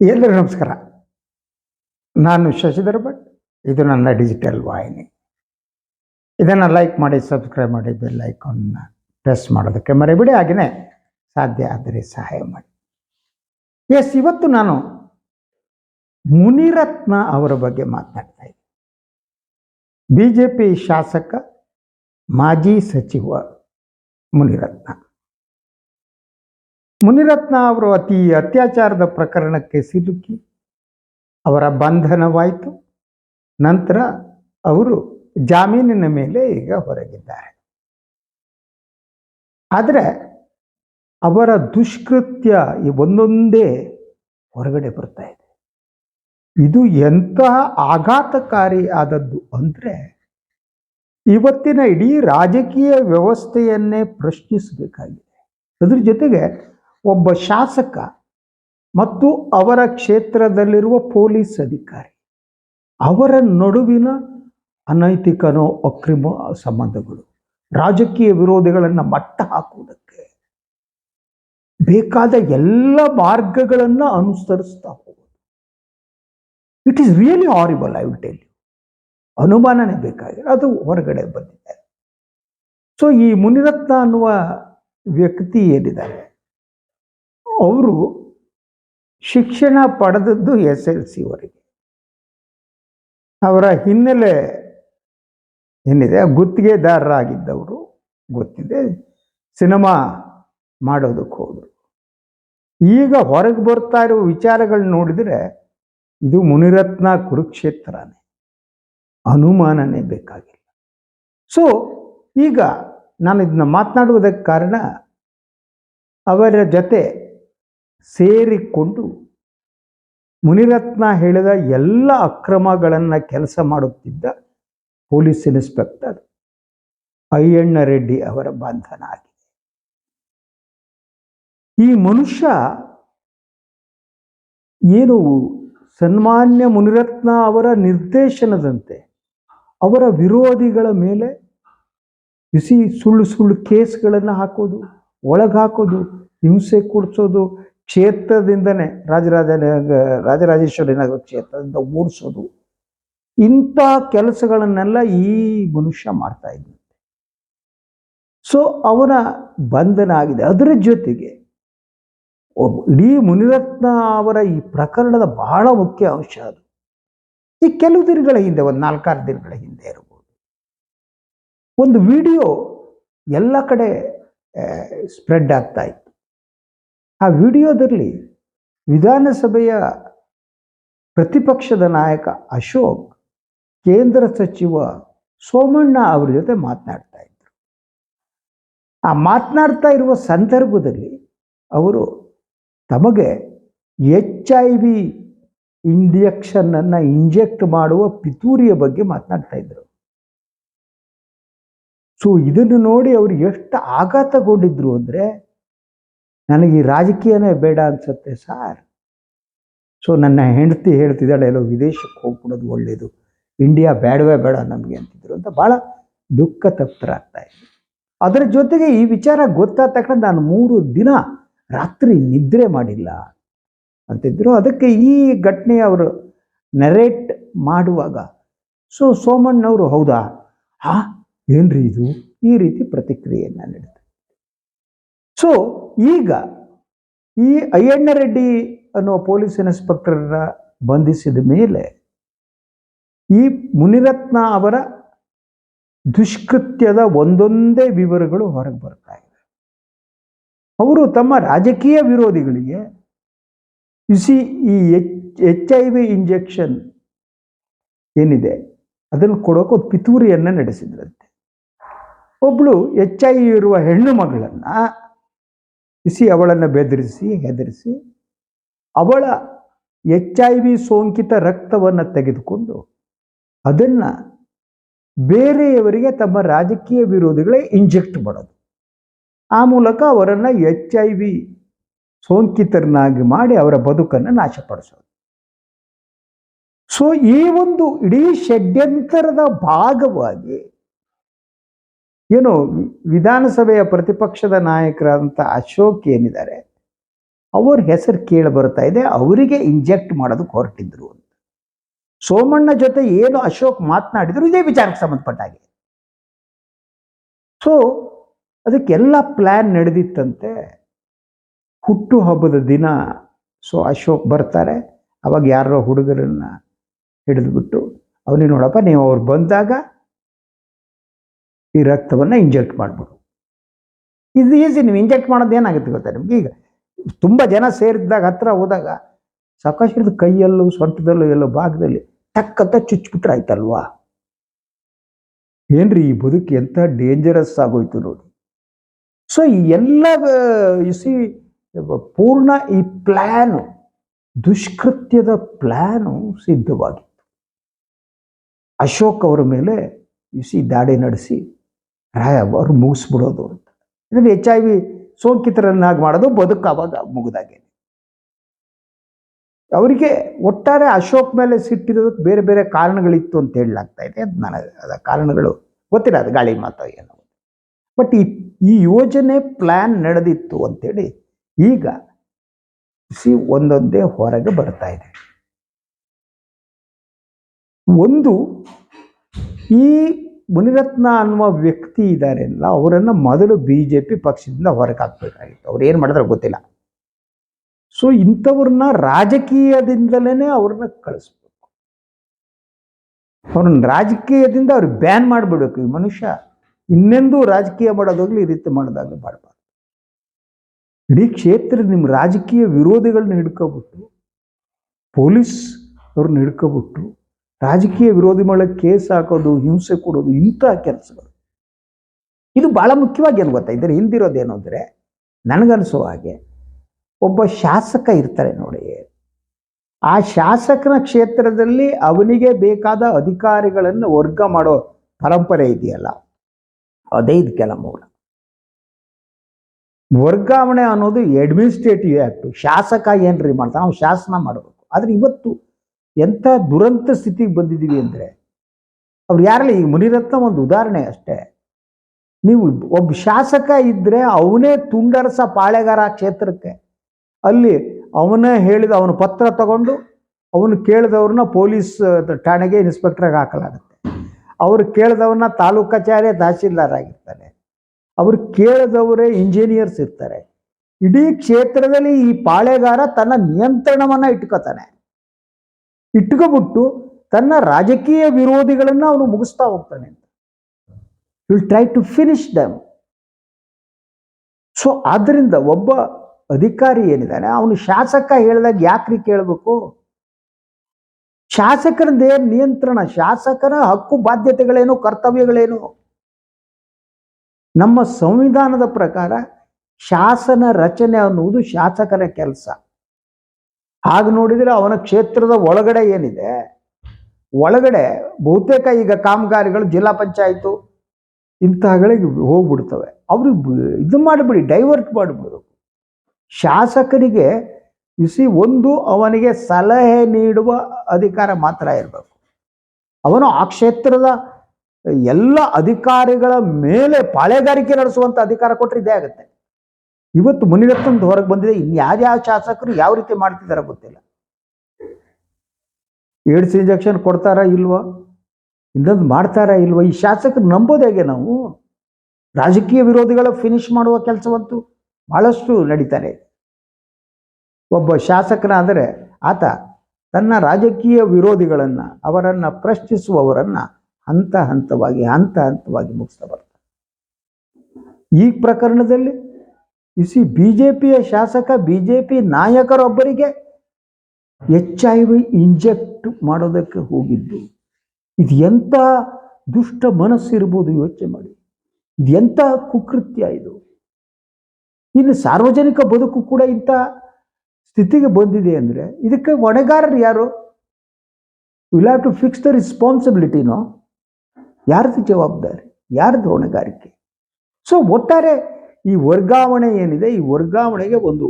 ಎಲ್ಲರಿಗೂ ನಮಸ್ಕಾರ. ನಾನು ಶಶಿಧರ್ ಭಟ್. ಇದು ನನ್ನ ಡಿಜಿಟಲ್ ವಾಹಿನಿ. ಇದನ್ನು ಲೈಕ್ ಮಾಡಿ, ಸಬ್ಸ್ಕ್ರೈಬ್ ಮಾಡಿ, ಬೆಲ್ ಐಕಾನ್ನ ಪ್ರೆಸ್ ಮಾಡೋದಕ್ಕೆ ಮರೆಬಿಡಿ. ಹಾಗೆಯೇ ಸಾಧ್ಯ ಆದರೆ ಸಹಾಯ ಮಾಡಿ. ಎಸ್, ಇವತ್ತು ನಾನು ಮುನಿರತ್ನ ಅವರ ಬಗ್ಗೆ ಮಾತನಾಡ್ತಾ ಇದ್ದೀನಿ. ಬಿ ಜೆ ಪಿ ಶಾಸಕ, ಮಾಜಿ ಸಚಿವ ಮುನಿರತ್ನ. ಮುನಿರತ್ನ ಅವರು ಅತಿ ಅತ್ಯಾಚಾರದ ಪ್ರಕರಣಕ್ಕೆ ಸಿಲುಕಿ ಅವರ ಬಂಧನವಾಯಿತು. ನಂತರ ಅವರು ಜಾಮೀನಿನ ಮೇಲೆ ಈಗ ಹೊರಗಿದ್ದಾರೆ. ಆದರೆ ಅವರ ದುಷ್ಕೃತ್ಯ ಒಂದೊಂದೇ ಹೊರಗಡೆ ಬರ್ತಾ ಇದೆ. ಇದು ಎಂತಹ ಆಘಾತಕಾರಿ ಆದದ್ದು ಅಂದರೆ ಇವತ್ತಿನ ಇಡೀ ರಾಜಕೀಯ ವ್ಯವಸ್ಥೆಯನ್ನೇ ಪ್ರಶ್ನಿಸಬೇಕಾಗಿದೆ. ಅದ್ರ ಜೊತೆಗೆ ಒಬ್ಬ ಶಾಸಕ ಮತ್ತು ಅವರ ಕ್ಷೇತ್ರದಲ್ಲಿರುವ ಪೊಲೀಸ್ ಅಧಿಕಾರಿ. ಅವರ ನಡುವಿನ ಅನೈತಿಕನೋ ಅಕ್ರಿಮ ಸಂಬಂಧಗಳು, ರಾಜಕೀಯ ವಿರೋಧಿಗಳನ್ನು ಮಟ್ಟ ಹಾಕುವುದಕ್ಕೆ ಬೇಕಾದ ಎಲ್ಲ ಮಾರ್ಗಗಳನ್ನು ಅನುಸರಿಸ್ತಾ ಹೋಗೋದು. It is really horrible I will tell you ಅನುಮಾನನೇ ಬೇಕಾಗಿಲ್ಲ, ಅದು ಹೊರಗಡೆ ಬಂದಿದೆ. ಸೊ ಈ ಮುನಿರತ್ನ ಅನ್ನುವ ವ್ಯಕ್ತಿ ಏನಿದ್ದಾರೆ ಅವರು ಶಿಕ್ಷಣ ಪಡೆದದ್ದು ಎಸ್ ಎಲ್ ಸಿವರೆಗೆ. ಅವರ ಹಿನ್ನೆಲೆ ಏನಿದೆ? ಗುತ್ತಿಗೆದಾರರಾಗಿದ್ದವರು, ಗೊತ್ತಿದೆ, ಸಿನಿಮಾ ಮಾಡೋದಕ್ಕೆ ಹೋದರು. ಈಗ ಹೊರಗೆ ಬರ್ತಾ ಇರುವ ವಿಚಾರಗಳು ನೋಡಿದರೆ ಇದು ಮುನಿರತ್ನ ಕುರುಕ್ಷೇತ್ರನೇ. ಅನುಮಾನನೇ ಬೇಕಾಗಿಲ್ಲ. ಸೊ ಈಗ ನಾನು ಇದನ್ನ ಮಾತನಾಡುವುದಕ್ಕೆ ಕಾರಣ ಅವರ ಜೊತೆ ಸೇರಿಕೊಂಡು ಮುನಿರತ್ನ ಹೇಳಿದ ಎಲ್ಲ ಅಕ್ರಮಗಳನ್ನು ಕೆಲಸ ಮಾಡುತ್ತಿದ್ದ ಪೊಲೀಸ್ ಇನ್ಸ್ಪೆಕ್ಟರ್ ಅಯ್ಯಣ್ಣ ರೆಡ್ಡಿ ಅವರ ಬಂಧನ ಆಗಿದೆ ಈ ಮನುಷ್ಯ ಏನು ಸನ್ಮಾನ್ಯ ಮುನಿರತ್ನ ಅವರ ನಿರ್ದೇಶನದಂತೆ ಅವರ ವಿರೋಧಿಗಳ ಮೇಲೆ ಬಿಸಿ ಸುಳ್ಳು ಸುಳ್ಳು ಕೇಸ್ಗಳನ್ನು ಹಾಕೋದು, ಒಳಗೆ ಹಾಕೋದು, ಹಿಂಸೆ ಕೊಡಿಸೋದು ಕ್ಷೇತ್ರದಿಂದನೇ ರಾಜರಾಜ ರಾಜರಾಜೇಶ್ವರಿ ನಗರ ಕ್ಷೇತ್ರದಿಂದ ಓಡಿಸೋದು. ಇಂಥ ಕೆಲಸಗಳನ್ನೆಲ್ಲ ಈ ಮನುಷ್ಯ ಮಾಡ್ತಾ ಇದ್ದಂತೆ. ಸೊ ಅವನ ಬಂಧನ ಆಗಿದೆ ಅದರ ಜೊತೆಗೆ ಇಡೀ ಮುನಿರತ್ನ ಅವರ ಈ ಪ್ರಕರಣದ ಬಹಳ ಮುಖ್ಯ ಅಂಶ ಅದು. ಈ ಕೆಲವು ದಿನಗಳ ಹಿಂದೆ, ಒಂದು ನಾಲ್ಕಾರು ದಿನಗಳ ಹಿಂದೆ ಇರಬಹುದು ಒಂದು ವಿಡಿಯೋ ಎಲ್ಲ ಕಡೆ ಸ್ಪ್ರೆಡ್ ಆಗ್ತಾ ಇತ್ತು. ಆ ವಿಡಿಯೋದಲ್ಲಿ ವಿಧಾನಸಭೆಯ ಪ್ರತಿಪಕ್ಷದ ನಾಯಕ ಅಶೋಕ್, ಕೇಂದ್ರ ಸಚಿವ ಸೋಮಣ್ಣ ಅವರ ಜೊತೆ ಮಾತನಾಡ್ತಾ ಇದ್ದರು ಆ ಮಾತನಾಡ್ತಾ ಇರುವ ಸಂದರ್ಭದಲ್ಲಿ ಅವರು ತಮಗೆ ಎಚ್ ಐ ವಿ ಇಂಜೆಕ್ಷನ್ನನ್ನು ಇಂಜೆಕ್ಟ್ ಮಾಡುವ ಪಿತೂರಿಯ ಬಗ್ಗೆ ಮಾತನಾಡ್ತಾ ಇದ್ದರು ಸೊ ಇದನ್ನು ನೋಡಿ ಅವರು ಎಷ್ಟು ಆಘಾತಗೊಂಡಿದ್ರು ಅಂದರೆ ನನಗೆ ಈ ರಾಜಕೀಯನೇ ಬೇಡ ಅನ್ಸುತ್ತೆ ಸಾರ್. ಸೊ ನನ್ನ ಹೆಂಡತಿ ಹೇಳ್ತಿದ್ದಾಳೆ ಎಲ್ಲೋ ವಿದೇಶಕ್ಕೆ ಹೋಗ್ಬಿಡೋದು ಒಳ್ಳೇದು. ಇಂಡಿಯಾ ಬೇಡವೇ ಬೇಡ ನಮಗೆ, ಅಂತಿದ್ರು ಅಂತ ಭಾಳ ದುಃಖ ತಪ್ತರಾಗ್ತಾ ಇದೆ. ಅದರ ಜೊತೆಗೆ ಈ ವಿಚಾರ ಗೊತ್ತಾದ ತಕ್ಷಣ ನಾನು ಮೂರು ದಿನ ರಾತ್ರಿ ನಿದ್ರೆ ಮಾಡಿಲ್ಲ ಅಂತಿದ್ರು. ಅದಕ್ಕೆ ಈ ಘಟನೆ ಅವರು ನೆರೇಟ್ ಮಾಡುವಾಗ ಸೊ ಸೋಮಣ್ಣವರು ಹೌದಾ? ಹಾ ಏನ್ರಿ ಇದು? ಈ ರೀತಿ ಪ್ರತಿಕ್ರಿಯೆಯನ್ನು ನೀಡಿದ್ರು ಸೊ ಈಗ ಈ ಅಯ್ಯಣ್ಣ ರೆಡ್ಡಿ ಅನ್ನೋ ಪೊಲೀಸ್ ಇನ್ಸ್ಪೆಕ್ಟರ್ನ ಬಂಧಿಸಿದ ಮೇಲೆ ಈ ಮುನಿರತ್ನ ಅವರ ದುಷ್ಕೃತ್ಯದ ಒಂದೊಂದೇ ವಿವರಗಳು ಹೊರಗೆ ಬರ್ತಾ ಇದೆ. ಅವರು ತಮ್ಮ ರಾಜಕೀಯ ವಿರೋಧಿಗಳಿಗೆ ಬಿಸಿ ಈ H H I V injection ಏನಿದೆ ಅದನ್ನು ಕೊಡೋಕೆ ಒಂದು ಪಿತೂರಿಯನ್ನು ನಡೆಸಿದ್ರಂತೆ. ಒಬ್ಬಳು ಎಚ್ ಐ ಇರುವ ಹೆಣ್ಣು ಮಗಳನ್ನು ಬಿಸಿ ಅವಳನ್ನು ಬೆದರಿಸಿ, ಹೆದರಿಸಿ ಅವಳ ಎಚ್ ಐ ವಿ ಸೋಂಕಿತ ರಕ್ತವನ್ನು ತೆಗೆದುಕೊಂಡು ಅದನ್ನು ಬೇರೆಯವರಿಗೆ ತಮ್ಮ ರಾಜಕೀಯ ವಿರೋಧಿಗಳೇ ಇಂಜೆಕ್ಟ್ ಮಾಡೋದು. ಆ ಮೂಲಕ ಅವರನ್ನು ಎಚ್ ಐ ವಿ ಸೋಂಕಿತರನ್ನಾಗಿ ಮಾಡಿ ಅವರ ಬದುಕನ್ನು ನಾಶಪಡಿಸೋದು. ಸೊ ಈ ಒಂದು ಇಡೀ ಷಡ್ಯಂತರದ ಭಾಗವಾಗಿ ಏನು ವಿಧಾನಸಭೆಯ ಪ್ರತಿಪಕ್ಷದ ನಾಯಕರಾದಂಥ ಅಶೋಕ್ ಏನಿದ್ದಾರೆ, ಅವ್ರ ಹೆಸರು ಕೇಳಿ ಬರ್ತಾ ಇದೆ, ಅವರಿಗೆ ಇಂಜೆಕ್ಟ್ ಮಾಡೋದು ಹೊರಟಿದ್ರು ಅಂತ. ಸೋಮಣ್ಣ ಜೊತೆ ಏನು ಅಶೋಕ್ ಮಾತನಾಡಿದ್ರು, ಇದೇ ವಿಚಾರಕ್ಕೆ ಸಂಬಂಧಪಟ್ಟ ಹಾಗೆ. ಸೊ ಅದಕ್ಕೆಲ್ಲ ಪ್ಲ್ಯಾನ್ ನಡೆದಿತ್ತಂತೆ. ಹುಟ್ಟು ಹಬ್ಬದ ದಿನ ಸೊ ಅಶೋಕ್ ಬರ್ತಾರೆ, ಅವಾಗ ಯಾರೋ ಹುಡುಗರನ್ನ ಹಿಡಿದ್ಬಿಟ್ಟು ಅವನಿಗೆ ನೋಡಪ್ಪ, ನೀವು ಅವ್ರು ಬಂದಾಗ ಈ ರಕ್ತವನ್ನು ಇಂಜೆಕ್ಟ್ ಮಾಡಿಬಿಡು. ಇದು ಈಸಿ ನೀವು ಇಂಜೆಕ್ಟ್ ಮಾಡೋದು ಏನಾಗುತ್ತೆ ಗೊತ್ತಾ ನಿಮ್ಗೆ? ಈಗ ತುಂಬ ಜನ ಸೇರಿದ್ದಾಗ, ಹತ್ರ ಹೋದಾಗ ಸಾಕಷ್ಟು ಹಿಡಿದು ಕೈಯಲ್ಲೂ, ಸೊಂಟದಲ್ಲೂ, ಎಲ್ಲೋ ಭಾಗದಲ್ಲಿ ಟಕ್ಕಂತ ಚುಚ್ಚಿಬಿಟ್ರೆ ಆಯ್ತಲ್ವಾ? ಏನ್ರಿ ಈ ಬದುಕು ಎಂಥ ಡೇಂಜರಸ್ ಆಗೋಯ್ತು ನೋಡಿ. ಸೊ ಈ ಎಲ್ಲ ಇಸಿ ಪೂರ್ಣ ಈ ಪ್ಲ್ಯಾನು ದುಷ್ಕೃತ್ಯದ ಪ್ಲ್ಯಾನು ಸಿದ್ಧವಾಗಿತ್ತು. ಅಶೋಕ್ ಅವರ ಮೇಲೆ ಇಸಿ ದಾಳಿ ನಡೆಸಿ ಅವರು ಮುಗಿಸ್ಬಿಡೋದು ಅಂತ. ಇದನ್ನು ಎಚ್ ಐ ವಿ ಸೋಂಕಿತರನ್ನಾಗಿ ಮಾಡೋದು ಬದುಕು ಅವಾಗ ಮುಗಿದಾಗೆ ಅವರಿಗೆ ಒಟ್ಟಾರೆ ಅಶೋಕ್ ಮೇಲೆ ಸಿಟ್ಟಿರೋದಕ್ಕೆ ಬೇರೆ ಬೇರೆ ಕಾರಣಗಳಿತ್ತು ಅಂತ ಹೇಳಲಾಗ್ತಾ ಇದೆ. ಅದು ನನಗೆ ಅದ ಕಾರಣಗಳು ಗೊತ್ತಿಲ್ಲ, ಅದು ಗಾಳಿ ಮಾತು ಏನೋ. ಬಟ್ ಈ ಈ ಯೋಜನೆ ಪ್ಲ್ಯಾನ್ ನಡೆದಿತ್ತು ಅಂತೇಳಿ ಈಗ ಸಿ ಒಂದೊಂದೇ ಹೊರಗೆ ಬರ್ತಾ ಇದೆ. ಒಂದು ಈ ಮುನಿರತ್ನ ಅನ್ನುವ ವ್ಯಕ್ತಿ ಇದ್ದಾರೆಲ್ಲ ಅವರನ್ನು ಮೊದಲು ಬಿ ಜೆ ಪಿ ಪಕ್ಷದಿಂದ ಹೊರಗೆ ಹಾಕ್ಬೇಕಾಗಿತ್ತು ಅವ್ರು ಏನು ಮಾಡಿದ್ರೆ ಗೊತ್ತಿಲ್ಲ. ಸೊ ಇಂಥವ್ರನ್ನ ರಾಜಕೀಯದಿಂದಲೇ ಅವ್ರನ್ನ ಕಳಿಸ್ಬೇಕು. ಅವ್ರನ್ನ ರಾಜಕೀಯದಿಂದ ಅವ್ರಿಗೆ ಬ್ಯಾನ್ ಮಾಡಿಬಿಡ್ಬೇಕು. ಈ ಮನುಷ್ಯ ಇನ್ನೆಂದೂ ರಾಜಕೀಯ ಮಾಡೋದಾಗ್ಲಿ ಈ ರೀತಿ ಮಾಡೋದಾಗ್ಲಿ ಮಾಡಬಾರ್ದು. ಇಡೀ ಕ್ಷೇತ್ರ ನಿಮ್ಮ ರಾಜಕೀಯ ವಿರೋಧಿಗಳನ್ನ ಹಿಡ್ಕೊಬಿಟ್ಟು, ಪೊಲೀಸ್ ಅವ್ರನ್ನ ಹಿಡ್ಕೊಬಿಟ್ಟು ರಾಜಕೀಯ ವಿರೋಧಿ ಮೇಲೆ ಕೇಸ್ ಹಾಕೋದು, ಹಿಂಸೆ ಕೊಡೋದು, ಇಂಥ ಕೆಲಸಗಳು. ಇದು ಬಹಳ ಮುಖ್ಯವಾಗಿ ಏನು ಗೊತ್ತಾ? ಇದ್ರೆ ಹಿಂದಿರೋದೇನು ಅಂದರೆ, ನನಗನ್ಸೋ ಹಾಗೆ ಒಬ್ಬ ಶಾಸಕ ಇರ್ತಾರೆ ನೋಡಿ. ಆ ಶಾಸಕನ ಕ್ಷೇತ್ರದಲ್ಲಿ ಅವನಿಗೆ ಬೇಕಾದ ಅಧಿಕಾರಿಗಳನ್ನು ವರ್ಗ ಮಾಡೋ ಪರಂಪರೆ ಇದೆಯಲ್ಲ, ಅದೇ ಇದಕ್ಕೆಲ್ಲ ಮೂಲ. ವರ್ಗಾವಣೆ ಅನ್ನೋದು ಅಡ್ಮಿನಿಸ್ಟ್ರೇಟಿವ್ ಆ್ಯಕ್ಟು ಶಾಸಕ ಏನ್ರಿ ಮಾಡ್ತಾನೆ, ಅವ್ನು ಶಾಸನ ಮಾಡಬೇಕು. ಆದರೆ ಇವತ್ತು ಎಂಥ ದುರಂತ ಸ್ಥಿತಿಗೆ ಬಂದಿದ್ದೀವಿ ಅಂದರೆ ಅವ್ರು ಯಾರಲ್ಲ ಈಗ ಮುನಿರತ್ನ ಒಂದು ಉದಾಹರಣೆ ಅಷ್ಟೇ. ನೀವು ಒಬ್ಬ ಶಾಸಕ ಇದ್ದರೆ ಅವನೇ ತುಂಡರಸ ಪಾಳೆಗಾರ ಕ್ಷೇತ್ರಕ್ಕೆ. ಅಲ್ಲಿ ಅವನೇ ಹೇಳಿದ, ಅವನ ಪತ್ರ ತಗೊಂಡು ಅವನು ಕೇಳಿದವ್ರನ್ನ ಪೊಲೀಸ್ ಠಾಣೆಗೆ ಇನ್ಸ್ಪೆಕ್ಟ್ರಾಗಿ ಹಾಕಲಾಗುತ್ತೆ. ಅವ್ರು ಕೇಳಿದವ್ರನ್ನ ತಾಲೂಕು ಕಚೇರಿ ತಹಸೀಲ್ದಾರ್ ಆಗಿರ್ತಾನೆ ಅವ್ರು ಕೇಳಿದವರೇ ಇಂಜಿನಿಯರ್ಸ್ ಇರ್ತಾರೆ. ಇಡೀ ಕ್ಷೇತ್ರದಲ್ಲಿ ಈ ಪಾಳೆಗಾರ ತನ್ನ ನಿಯಂತ್ರಣವನ್ನ ಇಟ್ಕೋತಾನೆ. ಇಟ್ಕೊಬಿಟ್ಟು ತನ್ನ ರಾಜಕೀಯ ವಿರೋಧಿಗಳನ್ನ ಅವನು ಮುಗಿಸ್ತಾ ಹೋಗ್ತಾನೆ ಅಂತ. Will try to finish them so ಆದ್ದರಿಂದ ಒಬ್ಬ ಅಧಿಕಾರಿ ಏನಿದ್ದಾನೆ, ಅವನು ಶಾಸಕ ಹೇಳಿದಾಗ ಯಾಕ್ರಿ ಕೇಳಬೇಕು? ಶಾಸಕರದೇ ನಿಯಂತ್ರಣ, ಶಾಸಕರ ಹಕ್ಕು ಬಾಧ್ಯತೆಗಳೇನು, ಕರ್ತವ್ಯಗಳೇನು? ನಮ್ಮ ಸಂವಿಧಾನದ ಪ್ರಕಾರ ಶಾಸನ ರಚನೆ ಅನ್ನುವುದು ಶಾಸಕರ ಕೆಲಸ. ಹಾಗ ನೋಡಿದರೆ ಅವನ ಕ್ಷೇತ್ರದ ಒಳಗಡೆ ಏನಿದೆ? ಒಳಗಡೆ ಬಹುತೇಕ ಈಗ ಕಾಮಗಾರಿಗಳು ಜಿಲ್ಲಾ ಪಂಚಾಯಿತು ಇಂತಹಗಳಿಗೆ ಹೋಗ್ಬಿಡ್ತವೆ. ಅವರು ಇದು ಮಾಡಿಬಿಡಿ ಡೈವರ್ಟ್ ಮಾಡಿಬಿಡಬೇಕು. ಶಾಸಕರಿಗೆ ಇಸಿ ಒಂದು ಅವನಿಗೆ ಸಲಹೆ ನೀಡುವ ಅಧಿಕಾರ ಮಾತ್ರ ಇರಬೇಕು. ಅವನು ಆ ಕ್ಷೇತ್ರದ ಎಲ್ಲ ಅಧಿಕಾರಿಗಳ ಮೇಲೆ ಪಾಳೆಗಾರಿಕೆ ನಡೆಸುವಂತ ಅಧಿಕಾರ ಕೊಟ್ಟರೆ ಇದೇ ಆಗುತ್ತೆ. ಇವತ್ತು ಮುನಿರತ್ನದ ಹೊರಗೆ ಬಂದಿದೆ. ಇನ್ನು ಯಾವ್ಯಾವ ಶಾಸಕರು ಯಾವ ರೀತಿ ಮಾಡ್ತಿದಾರ ಗೊತ್ತಿಲ್ಲ. ಏಡ್ಸ್ ಇಂಜೆಕ್ಷನ್ ಕೊಡ್ತಾರಾ ಇಲ್ವಾ? ಇನ್ನೊಂದು ಮಾಡ್ತಾರಾ ಇಲ್ವಾ? ಈ ಶಾಸಕರು ನಂಬೋದು ನಾವು? ರಾಜಕೀಯ ವಿರೋಧಿಗಳ ಫಿನಿಶ್ ಮಾಡುವ ಕೆಲಸವಂತೂ ಬಹಳಷ್ಟು ನಡೀತಾರೆ. ಒಬ್ಬ ಶಾಸಕನಾದರೆ ಆತ ತನ್ನ ರಾಜಕೀಯ ವಿರೋಧಿಗಳನ್ನು, ಅವರನ್ನು ಪ್ರಶ್ನಿಸುವವರನ್ನ ಹಂತ ಹಂತವಾಗಿ ಹಂತ ಹಂತವಾಗಿ ಮುಗಿಸ್ತಾ ಬರ್ತಾರೆ ಈ ಪ್ರಕರಣದಲ್ಲಿ ಇಸಿ ಬಿ ಜೆ ಪಿಯ ಶಾಸಕ ಬಿ ಜೆ ಪಿ ನಾಯಕರೊಬ್ಬರಿಗೆ ಎಚ್ ಐ ವಿ ಇಂಜೆಕ್ಟ್ ಮಾಡೋದಕ್ಕೆ ಹೋಗಿದ್ದು. ಇದು ಎಂಥ ದುಷ್ಟ ಮನಸ್ಸಿರ್ಬೋದು ಯೋಚನೆ ಮಾಡಿ. ಇದು ಎಂಥ ಕುಕೃತ್ಯ ಇದು. ಇನ್ನು ಸಾರ್ವಜನಿಕ ಬದುಕು ಕೂಡ ಇಂಥ ಸ್ಥಿತಿಗೆ ಬಂದಿದೆ ಅಂದರೆ ಇದಕ್ಕೆ ಹೊಣೆಗಾರರು ಯಾರು? Will have to fix the ರೆಸ್ಪಾನ್ಸಿಬಿಲಿಟಿನೋ ಯಾರ್ದು ಜವಾಬ್ದಾರಿ? ಯಾರ್ದು ಹೊಣೆಗಾರಿಕೆ? ಸೊ ಒಟ್ಟಾರೆ ಈ ವರ್ಗಾವಣೆ ಏನಿದೆ? ಈ ವರ್ಗಾವಣೆಗೆ ಒಂದು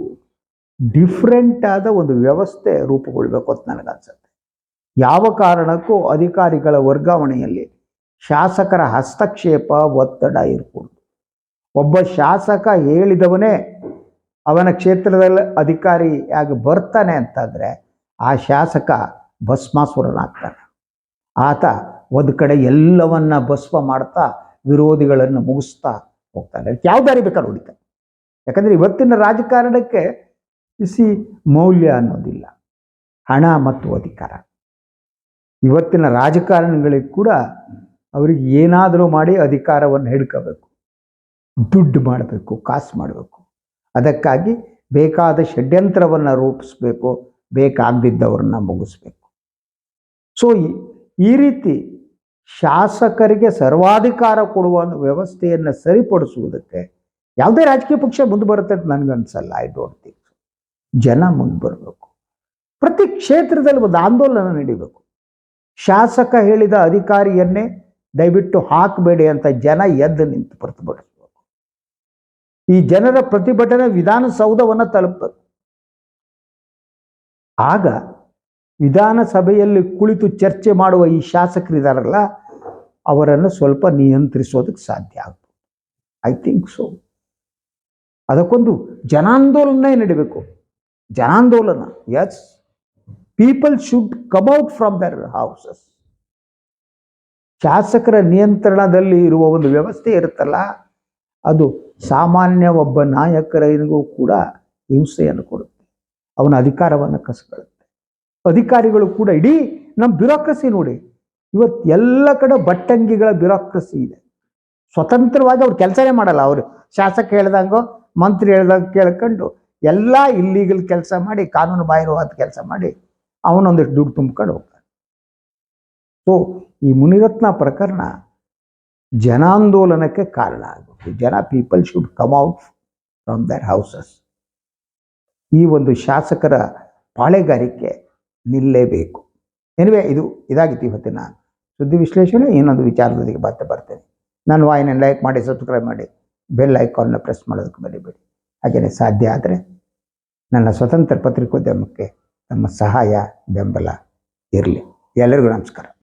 ಡಿಫ್ರೆಂಟ್ ಆದ ಒಂದು ವ್ಯವಸ್ಥೆ ರೂಪುಗೊಳ್ಬೇಕು ಅಂತ ನನಗನ್ಸುತ್ತೆ ಯಾವ ಕಾರಣಕ್ಕೂ ಅಧಿಕಾರಿಗಳ ವರ್ಗಾವಣೆಯಲ್ಲಿ ಶಾಸಕರ ಹಸ್ತಕ್ಷೇಪ ಒತ್ತಡ ಇರಕೂಡದು. ಒಬ್ಬ ಶಾಸಕ ಹೇಳಿದವನೇ ಅವನ ಕ್ಷೇತ್ರದಲ್ಲಿ ಅಧಿಕಾರಿಯಾಗಿ ಬರ್ತಾನೆ ಅಂತಂದರೆ ಆ ಶಾಸಕ ಭಸ್ಮಾಸುರನಾಗ್ತಾನೆ. ಆತ ಒಂದು ಕಡೆ ಎಲ್ಲವನ್ನ ಭಸ್ಮ ಮಾಡ್ತಾ ವಿರೋಧಿಗಳನ್ನು ಮುಗಿಸ್ತಾ ಹೋಗ್ತಾನೆ ಯಾವ ದಾರಿ ಬೇಕಾದ್ರೂ ಹೊಡಿತಾರೆ. ಯಾಕಂದರೆ ಇವತ್ತಿನ ರಾಜಕಾರಣಕ್ಕೆ ಇಸಿ ಮೌಲ್ಯ ಅನ್ನೋದಿಲ್ಲ. ಹಣ ಮತ್ತು ಅಧಿಕಾರ. ಇವತ್ತಿನ ರಾಜಕಾರಣಿಗಳಿಗೆ ಕೂಡ ಅವರಿಗೆ ಏನಾದರೂ ಮಾಡಿ ಅಧಿಕಾರವನ್ನು ಹಿಡ್ಕೋಬೇಕು. ದುಡ್ಡು ಮಾಡಬೇಕು, ಕಾಸು ಮಾಡಬೇಕು. ಅದಕ್ಕಾಗಿ ಬೇಕಾದ ಷಡ್ಯಂತ್ರವನ್ನು ರೂಪಿಸ್ಬೇಕು, ಬೇಕಾಗದಿದ್ದವ್ರನ್ನ ಮುಗಿಸ್ಬೇಕು. ಸೊ ಈ ರೀತಿ ಶಾಸಕರಿಗೆ ಸರ್ವಾಧಿಕಾರ ಕೊಡುವ ವ್ಯವಸ್ಥೆಯನ್ನು ಸರಿಪಡಿಸುವುದಕ್ಕೆ ಯಾವುದೇ ರಾಜಕೀಯ ಪಕ್ಷ ಮುಂದೆ ಬರುತ್ತೆ ಅಂತ ನನಗನ್ಸಲ್ಲ. ಐ ಡೋಂಟ್ ಥಿಂಕ್ ಜನ ಮುಂದೆ ಬರಬೇಕು. ಪ್ರತಿ ಕ್ಷೇತ್ರದಲ್ಲಿ ಒಂದು ಆಂದೋಲನ ನಡೀಬೇಕು. ಶಾಸಕ ಹೇಳಿದ ಅಧಿಕಾರಿಯನ್ನೇ ದಯವಿಟ್ಟು ಹಾಕಬೇಡಿ ಅಂತ ಜನ ಎದ್ದು ನಿಂತು ಪ್ರತಿಭಟಿಸಬೇಕು. ಈ ಜನರ ಪ್ರತಿಭಟನೆ ವಿಧಾನಸೌಧವನ್ನು ತಲುಪಬೇಕು. ಆಗ ವಿಧಾನಸಭೆಯಲ್ಲಿ ಕುಳಿತು ಚರ್ಚೆ ಮಾಡುವ ಈ ಶಾಸಕರಿದಾರಲ್ಲ, ಅವರನ್ನು ಸ್ವಲ್ಪ ನಿಯಂತ್ರಿಸೋದಕ್ಕೆ ಸಾಧ್ಯ ಆಗ್ಬೋದು. ಐ ಥಿಂಕ್ ಸೊ ಅದಕ್ಕೊಂದು ಜನಾಂದೋಲನ ನಡೀಬೇಕು. ಜನಾಂದೋಲನ as people should come out from their houses ಶಾಸಕರ ನಿಯಂತ್ರಣದಲ್ಲಿ ಇರುವ ಒಂದು ವ್ಯವಸ್ಥೆ ಇರುತ್ತಲ್ಲ, ಅದು ಸಾಮಾನ್ಯ ಒಬ್ಬ ನಾಯಕರಿಗೂ ಕೂಡ ಹಿಂಸೆಯನ್ನು ಕೊಡುತ್ತೆ. ಅವನ ಅಧಿಕಾರವನ್ನು ಕಸ್ಕೊಳ್ಳುತ್ತೆ. ಅಧಿಕಾರಿಗಳು ಕೂಡ ಇಡೀ ನಮ್ಮ ಬ್ಯೂರೋಕ್ರಸಿ ನೋಡಿ. ಇವತ್ತು ಎಲ್ಲ ಕಡೆ ಬಟ್ಟಂಗಿಗಳ ಬ್ಯೂರೋಕ್ರಸಿ ಇದೆ. ಸ್ವತಂತ್ರವಾಗಿ ಅವ್ರು ಕೆಲಸನೇ ಮಾಡಲ್ಲ. ಅವರು ಶಾಸಕ ಹೇಳ್ದಂಗೋ, ಮಂತ್ರಿ ಹೇಳ್ದಂಗ ಕೇಳ್ಕೊಂಡು ಎಲ್ಲ ಇಲ್ಲಿಗಲ್ ಕೆಲಸ ಮಾಡಿ, ಕಾನೂನು ಬಾಹಿರವಾದ ಕೆಲಸ ಮಾಡಿ ಅವನೊಂದಿಷ್ಟು ದುಡ್ಡು ತುಂಬ್ಕೊಂಡು ಹೋಗ್ತಾನೆ ಸೊ ಈ ಮುನಿರತ್ನ ಪ್ರಕರಣ ಜನಾಂದೋಲನಕ್ಕೆ ಕಾರಣ ಆಗುತ್ತೆ ಜನ people should come out from their houses ಈ ಒಂದು ಶಾಸಕರ ಪಾಳೆಗಾರಿಕೆ ನಿಲ್ಲೇಬೇಕು. ಎನಿವೆ ಇದು ಇದಾಗಿತ್ತು ಇವತ್ತಿನ ಸುದ್ದಿ ವಿಶ್ಲೇಷಣೆ. ಇನ್ನೊಂದು ವಿಚಾರದೊಂದಿಗೆ ಬರ್ತಾ ಬರ್ತೇನೆ. ನನ್ನ ವಾಹಿನಿ ಲೈಕ್ ಮಾಡಿ ಸಬ್ಸ್ಕ್ರೈಬ್ ಮಾಡಿ ಬೆಲ್ ಐಕಾನ್ನ ಪ್ರೆಸ್ ಮಾಡೋದಕ್ಕೆ ಮರಿಬೇಡಿ. ಹಾಗೆಯೇ ಸಾಧ್ಯ ಆದರೆ ನನ್ನ ಸ್ವತಂತ್ರ ಪತ್ರಿಕೋದ್ಯಮಕ್ಕೆ ನಮ್ಮ ಸಹಾಯ ಬೆಂಬಲ ಇರಲಿ. ಎಲ್ಲರಿಗೂ ನಮಸ್ಕಾರ.